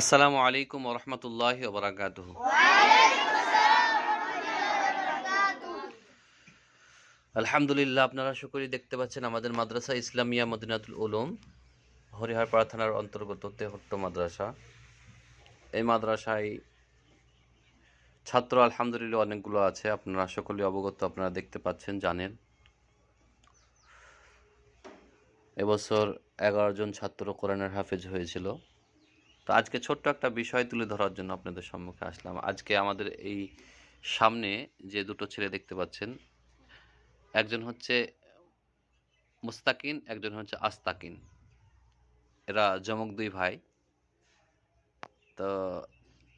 আসসালামু আলাইকুম ওরহমতুল্লাহ ওবরাকাত আলহামদুলিল্লাহ, আপনারা সকলেই দেখতে পাচ্ছেন আমাদের মাদ্রাসা ইসলামিয়া মদিনাতুল উলুম, হরিহরপাড়া থানার অন্তর্গত তেহট্ট মাদ্রাসা। এই মাদ্রাসায় ছাত্র আলহামদুলিল্লাহ অনেকগুলো আছে, আপনারা সকলেই অবগত, আপনারা দেখতে পাচ্ছেন, জানেন। এবছর এগারো জন ছাত্র কোরআনের হাফেজ হয়েছিল। তো আজকে ছোট্ট একটা বিষয় তুলে ধরার জন্য আপনাদের সম্মুখে আসলাম। আজকে আমাদের এই সামনে যে দুটো ছেলে দেখতে পাচ্ছেন, একজন হচ্ছে মুস্তাকিন, একজন হচ্ছে আস্তাকিন। এরা জমক দুই ভাই। তো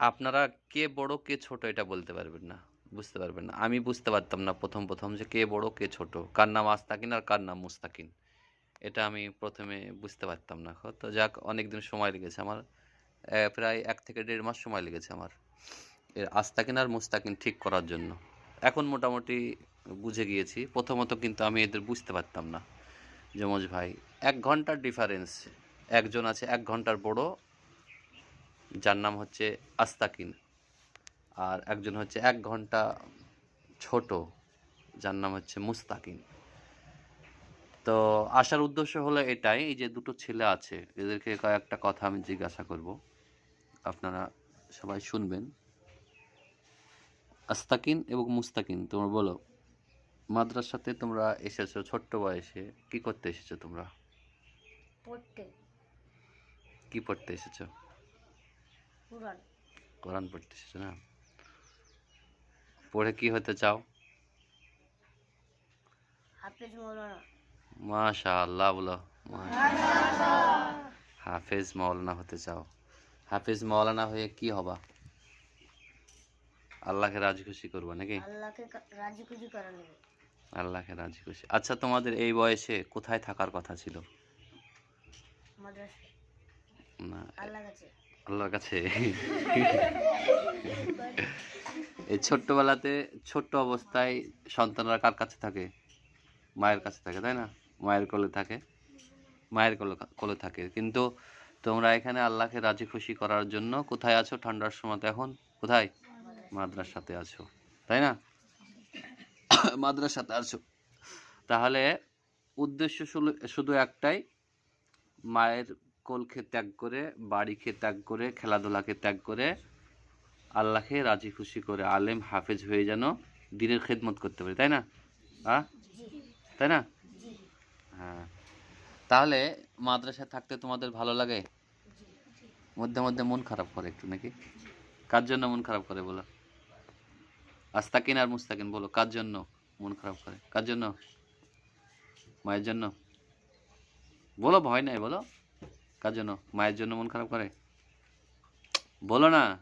আপনারা কে বড়, কে ছোট এটা বলতে পারবেন না, বুঝতে পারবেন না। আমি বুঝতে পারতাম না প্রথম প্রথম যে কে বড়, কে ছোট, কার নাম আস্তাকিন আর কার নাম মুস্তাকিন। এটা আমি প্রথমে বুঝতে পারতাম না। তো যাক অনেক দিন সময় লেগেছে আমার। প্রায় এক থেকে দেড় মাস সময় লেগেছে আমার। এর আস্তাকিন আর মুস্তাকিন ঠিক করার জন্য। এখন মোটামুটি বুঝে গিয়েছি। প্রথমত কিন্তু আমি এদের বুঝতে পারতাম না। যমজ ভাই, এক ঘণ্টার ডিফারেন্স একজন আছে এক ঘণ্টার বড়, যার নাম হচ্ছে আস্তাকিন। আর একজন হচ্ছে এক ঘণ্টা ছোট, যার নাম হচ্ছে মুস্তাকিন। তো আসার উদ্দেশ্য হলো এটাই, এই যে দুটো ছেলে আছে, এদেরকে কয়েকটা কথা আমি জিজ্ঞাসা করব। আপনারা সবাই শুনবেন। আস্তাকিন এবং মুস্তাকিন তোমরা বলো মাদ্রাসাতে তোমরা এসেছ ছোট্ট বয়সে কি করতে এসেছ তোমরা? পড়তে। কি পড়তে এসেছ? পুরাণ কোরআন পড়তে এসেছ না? পড়ে কি হতে চাও? হাফেজ মৌলানা। মাশা আল্লাহ বলো হাফেজ মাওলানা হতে চাও। হাফেজ মাওলানা হয়ে কি হবা? আল্লাহকে রাজি খুশি করবা নাকি? আল্লাহকে রাজি খুশি আল্লাহকে রাজি খুশি। আচ্ছা তোমাদের এই বয়সে কোথায় থাকার কথা ছিল? না আল্লাহর কাছে। এই ছোট্টবেলাতে ছোট্ট অবস্থায় সন্তানরা কার কাছে থাকে? মায়ের কাছে থাকে তাই না? মায়ের কোলে থাকে। মায়ের কোলে কোলে থাকে। কিন্তু তোমরা এখানে আল্লাহকে রাজি খুশি করার জন্য কোথায় আছো? ঠান্ডার সময় এখন। কোথায়? মাদ্রাসাতে আছো। তাই না? মাদ্রাসাতে আছো। তাহলে উদ্দেশ্য শুধু- একটাই, মায়ের কোলকে ত্যাগ করে, বাড়িকে ত্যাগ করে, খেলাধুলাকে ত্যাগ করে, আল্লাহকে রাজি খুশি করে, আলেম, হাফেজ হয়ে যেন দিনের খেদমত করতে পারি। তাই না? হ্যাঁ তাই না? হ্যাঁ। তাহলে মাদ্রাসায় থাকতে তোমাদের ভালো লাগে? মধ্যে মধ্যে মন খারাপ করে একটু নাকি? কার জন্য মন খারাপ করে বলো? আস্তাকিন আর মুস্তাকিন বলো, কার জন্য মন খারাপ করে? কার জন্য? মায়ের জন্য? বলো, ভয় নাই বলো। কার জন্য? মায়ের জন্য মন খারাপ করে? বলো না,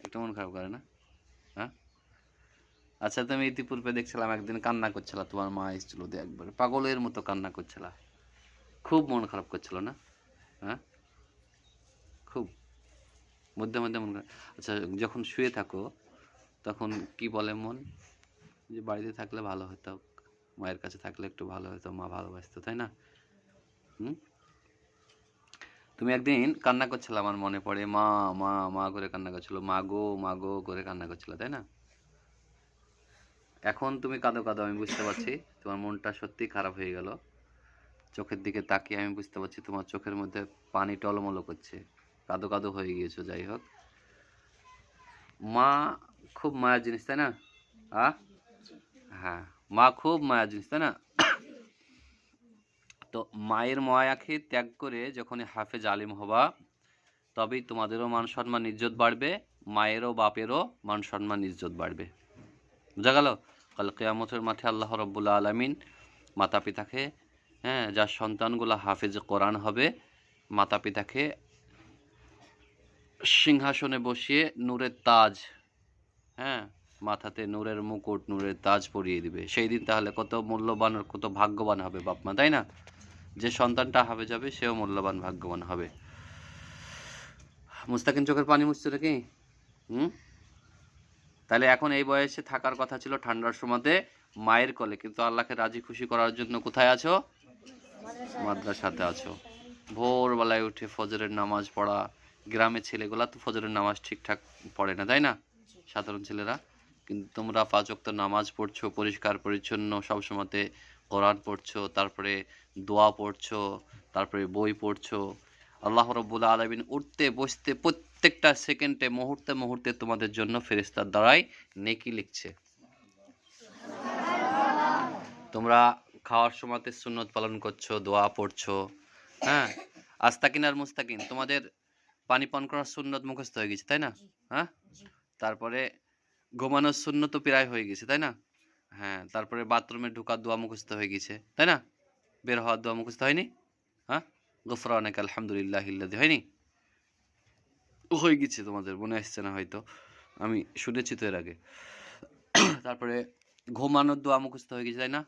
একটু মন খারাপ করে না। হ্যাঁ? আচ্ছা তুমি ইতিপূর্বে দেখছিলাম একদিন কান্না করছিল তোমার মা এসেছিল একবার, পাগলের মতো কান্না করছিল। খুব মন খারাপ করছিল না? হ্যাঁ? খুব। মধ্যে মধ্যে মন আচ্ছা যখন শুয়ে থাকো, তখন কি বলে মন? যে বাড়িতে থাকলে ভালো হতো, মায়ের কাছে থাকলে একটু ভালো হতো, মা ভালোবাসতো, তাই না? হুম? তুমি একদিন কান্না করছিলে আমার মনে পড়ে, মা মা মা করে কান্না করছিল, মা গো মা গো করে কান্না করছিল, তাই না? এখন তুমি কাঁদো কাঁদো, আমি বুঝতে পারছি, তোমার মনটা সত্যি খারাপ হয়ে গেল। চোখের দিকে তাকিয়ে আমি বুঝতে পারছি তোমার চোখের মধ্যে পানি টলমলো করছে। কাদো কাদো হয়ে গিয়েছো, যাই হোক। মা খুব মায়ার জিনিস, তাই না? হ্যাঁ মা খুব মায়ার জিনিস, তাই না? তো মায়ের মায়াকে ত্যাগ করে যখন হাফেজ আলিম হবা, তবেই তোমাদেরও মান সম্মান, ইজ্জত বাড়বে, মায়েরও বাপেরও মান সম্মান, ইজ্জত বাড়বে। বোঝা গেল? কাল কেয়ামতের মাঠে আল্লাহ রব্বুল্লা আলমিন মাতা পিতাকে হ্যাঁ যার সন্তানগুলো হাফেজ কোরআন হবে মাতা পিতাকে সিংহাসনে বসিয়ে নূরের তাজ হ্যাঁ মাথাতে নূরের মুকুট, নূরের তাজ পরিয়ে দিবে। সেই দিন তাহলে কত মূল্যবান, কত ভাগ্যবান হবে বাপমা তাই না? যে সন্তানটা হাফেজ হবে, সেও মূল্যবান, ভাগ্যবান হবে। মুস্তাকিন চোখের পানি মুছছে নাকি? হুম? তাহলে এখন এই বয়সে থাকার কথা ছিল ঠান্ডার সময়তে মায়ের কোলে। কিন্তু আল্লাহকে রাজি খুশি করার জন্য কোথায় আছো? মাদ্রাসাতে আছো। ভোরবেলায় উঠে ফজরের নামাজ পড়া। গ্রামের ছেলেগুলা তো ফজরের নামাজ ঠিকঠাক পড়ে না, তাই না? সাধারণ ছেলেরা। কিন্তু তোমরা পাঁচ ওয়াক্ত নামাজ পড়ছো, পরিষ্কার পরিচ্ছন্ন, সবসময়তে কোরআন পড়ছো, তারপরে দোয়া পড়ছো, তারপরে বই পড়ছো। আল্লাহ রব্বুল আলমিন উঠতে, বসতে প্রত্যেকটা সেকেন্ডে, মুহূর্তে মুহূর্তে তোমাদের জন্য ফেরেস্তার দ্বারাই নেকি লিখছে। তোমরা খাওয়ার সময়তে সুন্নত পালন করছ দোয়া পড়ছো হ্যাঁ? আস্তাকিন আর মুস্তাকিন তোমাদের পানি পান করার সুন্নত মুখস্থ হয়ে গেছে তাই না? হ্যাঁ? তারপরে ঘুমানোর শূন্য তো প্রায় হয়ে গেছে তাই না? হ্যাঁ তারপরে বাথরুমে ঢোকার দোয়া মুখস্থ হয়ে গেছে তাই না? বের হওয়ার দোয়া মুখস্থ হয়নি? হ্যাঁ? গোফরা অনেক আলহামদুলিল্লাহ ইল্লাদি হয়নি? হয়ে গেছে তোমাদের মনে আসছে না হয়তো আমি শুনেছি তো এর আগে। তারপরে ঘুমানোর দোয়া মুখস্থ হয়ে গেছে তাই না?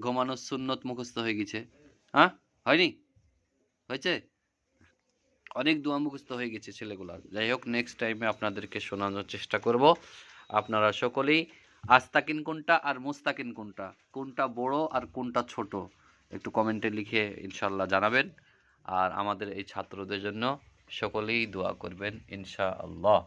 ঘুমানোর সুন্নত মুখস্থ হয়ে গেছে। হ্যাঁ? হয়নি? হয়েছে? অনেক দোয়া মুখস্থ হয়ে গেছে ছেলেগুলার। যাই হোক নেক্সট টাইমে আপনাদেরকে শোনানোর চেষ্টা করব। আপনারা সকলেই আস্তাকিন কোনটা আর মুস্তাকিন কোনটা? কোনটা বড় আর কোনটা ছোট? একটু কমেন্টে লিখে ইনশাল্লাহ জানাবেন। আর আমাদের এই ছাত্রদের জন্য সকলেই দোয়া করবেন, ইনশাআল্লাহ।